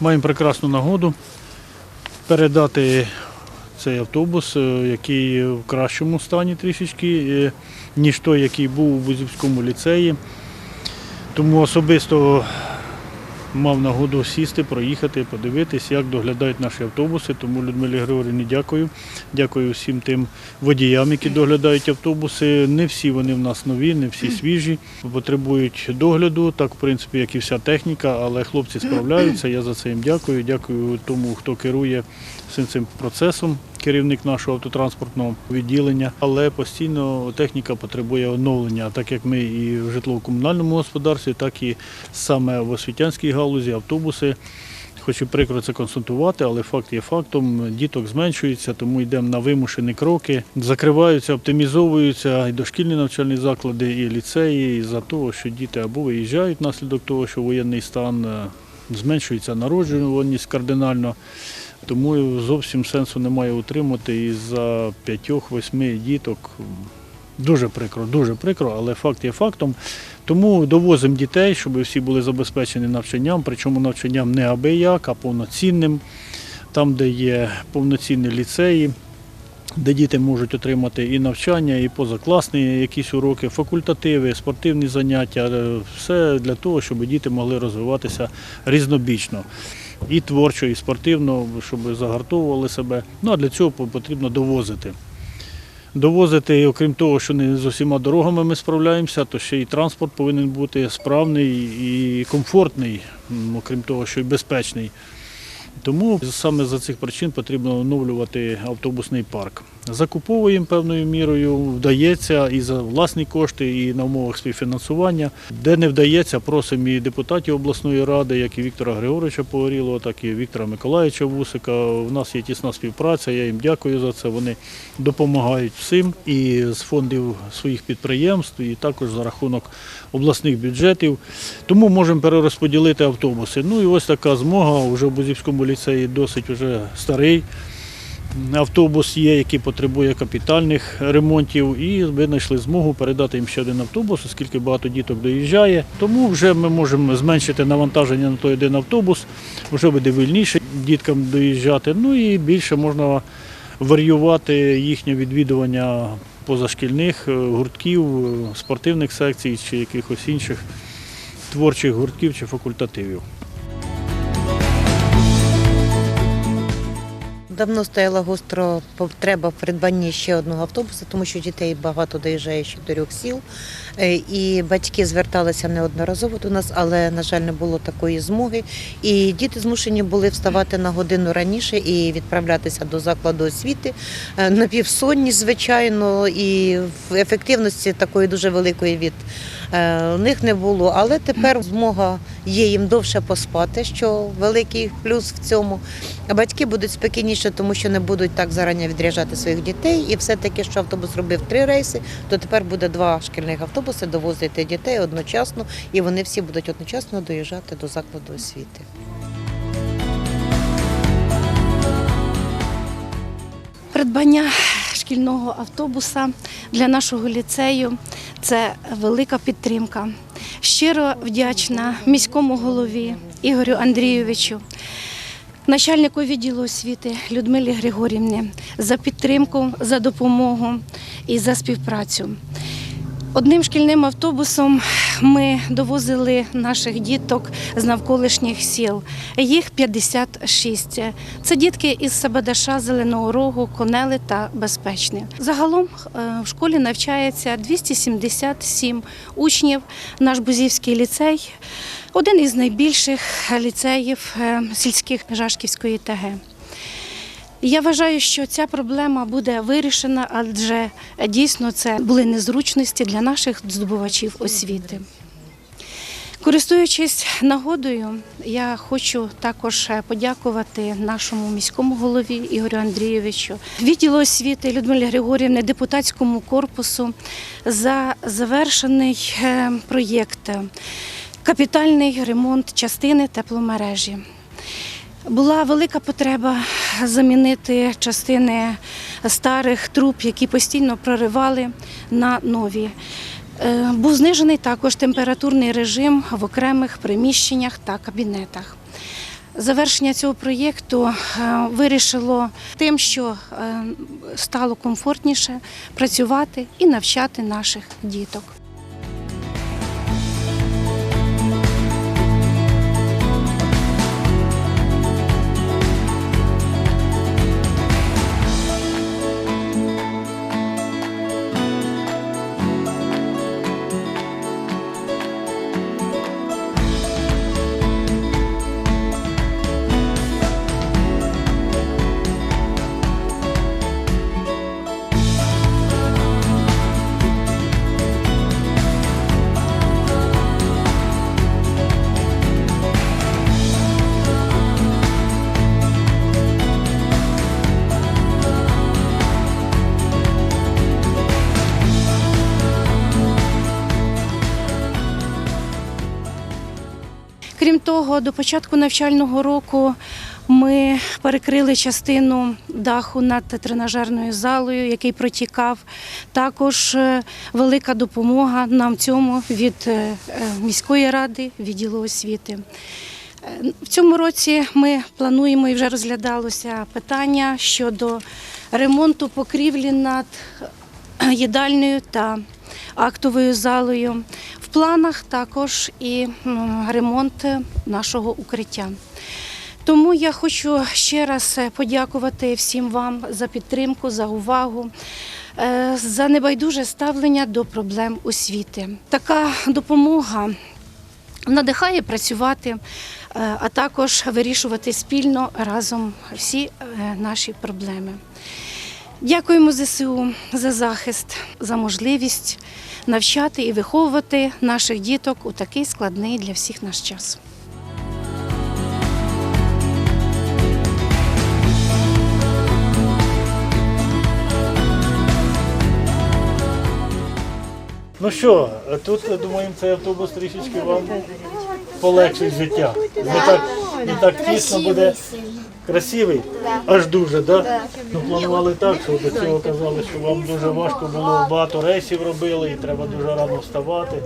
Маємо прекрасну нагоду передати цей автобус, е, який в кращому стані трішечки, е, ніж той, який був у Бузівському ліцеї. Тому особисто мав нагоду сісти, проїхати, подивитись, як доглядають наші автобуси. Тому Людмилі Григорівні дякую. Дякую всім тим водіям, які доглядають автобуси. Не всі вони в нас нові, не всі свіжі, потребують догляду, так в принципі, як і вся техніка, але хлопці справляються. Я за це їм дякую. Дякую тому, хто керує всім цим процесом, керівник нашого автотранспортного відділення. Але постійно техніка потребує оновлення, так як ми і в житлово-комунальному господарстві, так і саме в освітянській галузі, автобуси. Хоч і прикро це констатувати, але факт є фактом. Діток зменшується, тому йдемо на вимушені кроки. Закриваються, оптимізовуються і дошкільні навчальні заклади, і ліцеї, із-за того, що діти або виїжджають внаслідок того, що воєнний стан е, зменшується народжуваність кардинально. Тому зовсім сенсу немає утримати із-за п'ятьох-восьми діток. Дуже прикро, дуже прикро, але факт є фактом. Тому довозимо дітей, щоб всі були забезпечені навчанням, причому навчанням не абияк, а повноцінним, там, де є повноцінні ліцеї, де діти можуть отримати і навчання, і позакласні якісь уроки, факультативи, спортивні заняття, е, все для того, щоб діти могли розвиватися різнобічно. І творчо, і спортивно, щоб загартовували себе. Ну а для цього потрібно довозити. Довозити, окрім того, що не з усіма дорогами ми справляємося, то ще й транспорт повинен бути справний і комфортний, окрім того, що й безпечний. Тому саме за цих причин потрібно оновлювати автобусний парк. Закуповуємо певною мірою, вдається і за власні кошти, і на умовах співфінансування. Де не вдається, просимо і депутатів обласної ради, як і Віктора Григоровича Погорілого, так і Віктора Миколаївича Вусика. У нас є тісна співпраця, я їм дякую за це. Вони допомагають всім і з фондів своїх підприємств, і також за рахунок обласних бюджетів. Тому можемо перерозподілити автобуси. Ну і ось така змога. Вже в Бузівському ліцеї досить вже старий автобус є, який потребує капітальних ремонтів, і ви знайшли змогу передати їм ще один автобус, оскільки багато діток доїжджає. Тому вже ми можемо зменшити навантаження на той один автобус, вже буде вільніше діткам доїжджати. Ну і більше можна варіювати їхнє відвідування позашкільних е, гуртків, е, спортивних секцій чи якихось інших творчих гуртків чи факультативів. Давно стояла гостро потреба в придбанні ще одного автобуса, тому що дітей багато доїжджає з чотирьох сіл. Е, І батьки зверталися неодноразово до нас, але, на жаль, не було такої змоги. І діти змушені були вставати на годину раніше і відправлятися до закладу освіти. Е, Напівсонні, звичайно, і в ефективності такої дуже великої від е, них не було. Але тепер змога є їм довше поспати, що великий плюс в цьому. Батьки будуть спокійніше, тому що не будуть так зарані відряджати своїх дітей. І все-таки, що автобус робив три рейси, то тепер буде два шкільних автобуси довозити дітей одночасно, і вони всі будуть одночасно доїжджати до закладу освіти. Придбання шкільного автобуса для нашого ліцею це велика підтримка. Щиро вдячна міському голові Ігорю Андрійовичу, начальнику відділу освіти Людмилі Григорівні за підтримку, за допомогу і за співпрацю. Одним шкільним автобусом ми довозили наших діток з навколишніх сіл. Їх 56. Це дітки із Сабадаша, Зеленого Рогу, Конели та Безпечне. Загалом е, в школі навчається 277 учнів. Наш Бузівський ліцей один із найбільших ліцеїв е, сільських Жашківської ТГ. Я вважаю, що ця проблема буде вирішена, адже дійсно це були незручності для наших здобувачів освіти. Користуючись нагодою, я хочу також подякувати нашому міському голові Ігорю Андрійовичу, відділу освіти Людмилі Григорівни, депутатському корпусу за завершений е, проєкт капітальний ремонт частини тепломережі. Була велика потреба замінити частини старих труб, які постійно проривали на нові. Е, Був знижений також температурний режим в окремих приміщеннях та кабінетах. Завершення цього проєкту е, вирішило тим, що е, стало комфортніше працювати і навчати наших діток. Того, до початку навчального року ми перекрили частину даху над тренажерною залою, який протікав. Також е, велика допомога нам цьому від е, е, міської ради, відділу освіти. В цьому році ми плануємо і вже розглядалося питання щодо ремонту покрівлі над їдальнею та актовою залою. В планах також і ремонт нашого укриття. Тому я хочу ще раз е, подякувати всім вам за підтримку, за увагу, е, за небайдуже ставлення до проблем освіти. Така допомога надихає працювати, е, а також вирішувати спільно разом всі наші проблеми. Дякуємо ЗСУ за захист, за можливість навчати і виховувати наших діток у такий складний для всіх наш час. Ну що, тут думаємо, цей автобус трішечки вам полегшить життя. Не так, не так тісно буде. Красивий? Аж дуже, так? Да? Ну планували так, що до цього казали, що вам дуже важко було, багато рейсів робили і треба дуже рано вставати,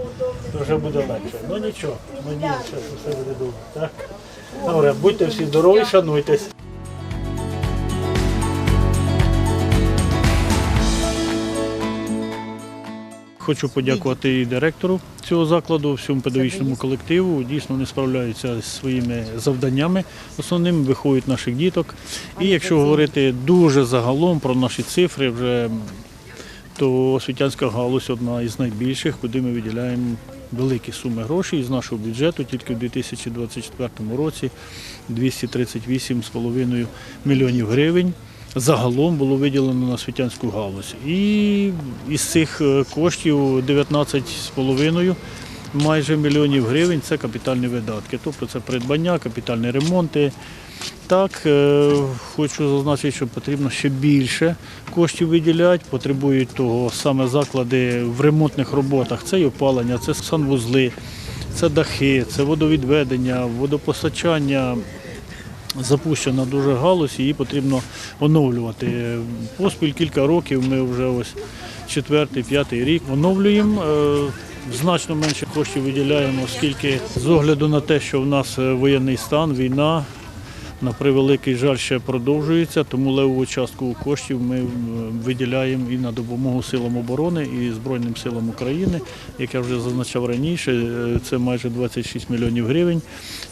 то вже буде легше. Ну нічого, мені зараз все буде добре. Так? Добре, будьте всі здорові, шануйтесь. Хочу подякувати і директору цього закладу, всьому педагогічному колективу. Дійсно, вони справляються зі своїми завданнями. Основними виховують наших діток. І якщо говорити дуже загалом про наші цифри, вже то освітянська галузь одна із найбільших, куди ми виділяємо великі суми грошей з нашого бюджету. Тільки в 2024 році 238,5 мільйонів гривень. Загалом було виділено на освітянську галузь. І із цих е, коштів 19,5 майже мільйонів гривень це капітальні видатки. Тобто це придбання, капітальні ремонти. Так, е, хочу зазначити, що потрібно ще більше коштів виділяти. Потребують того саме заклади в ремонтних роботах. Це і опалення, це санвузли, це дахи, це водовідведення, водопостачання. Запущена дуже галузь, її потрібно оновлювати. Поспіль кілька років ми вже ось четвертий, п'ятий рік оновлюємо. Е, Значно менше коштів виділяємо, оскільки з огляду на те, що в нас е, воєнний стан, війна, на превеликий жаль, ще продовжується, тому левову частку коштів ми виділяємо і на допомогу силам оборони і Збройним силам України. Як я вже зазначав раніше, е, це майже 26 мільйонів гривень.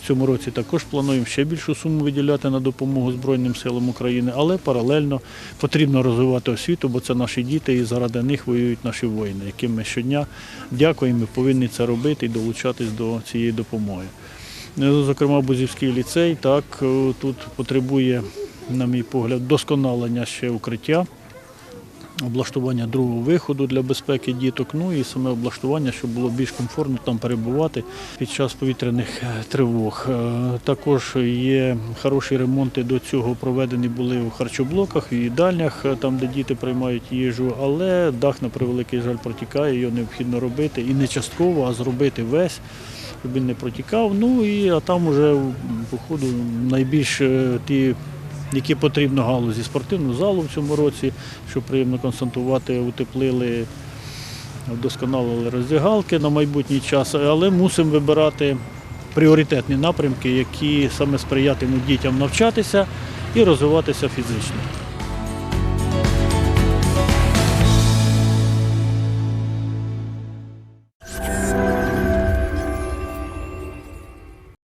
В цьому році також плануємо ще більшу суму виділяти на допомогу Збройним силам України, але паралельно потрібно розвивати освіту, бо це наші діти і заради них воюють наші воїни, яким ми щодня дякуємо, повинні це робити і долучатись до цієї допомоги. Ну, Зокрема, Бузівський ліцей так е, тут потребує, на мій погляд, досконалення ще укриття, облаштування другого виходу для безпеки діток, ну і саме облаштування, щоб було більш комфортно там перебувати під час повітряних е, тривог. Е, Також є хороші ремонти до цього проведені були у харчоблоках, в їдальнях, е, там, де діти приймають їжу, але дах на превеликий жаль протікає, його необхідно робити і не частково, а зробити весь щоб він не протікав. Ну і а там вже по ходу найбільш е, ті, які потрібно галузі спортивну залу в цьому році, що приємно констатувати, утеплили, вдосконалили роздягалки на майбутній час, але мусимо вибирати пріоритетні напрямки, які саме сприятимуть дітям навчатися і розвиватися фізично.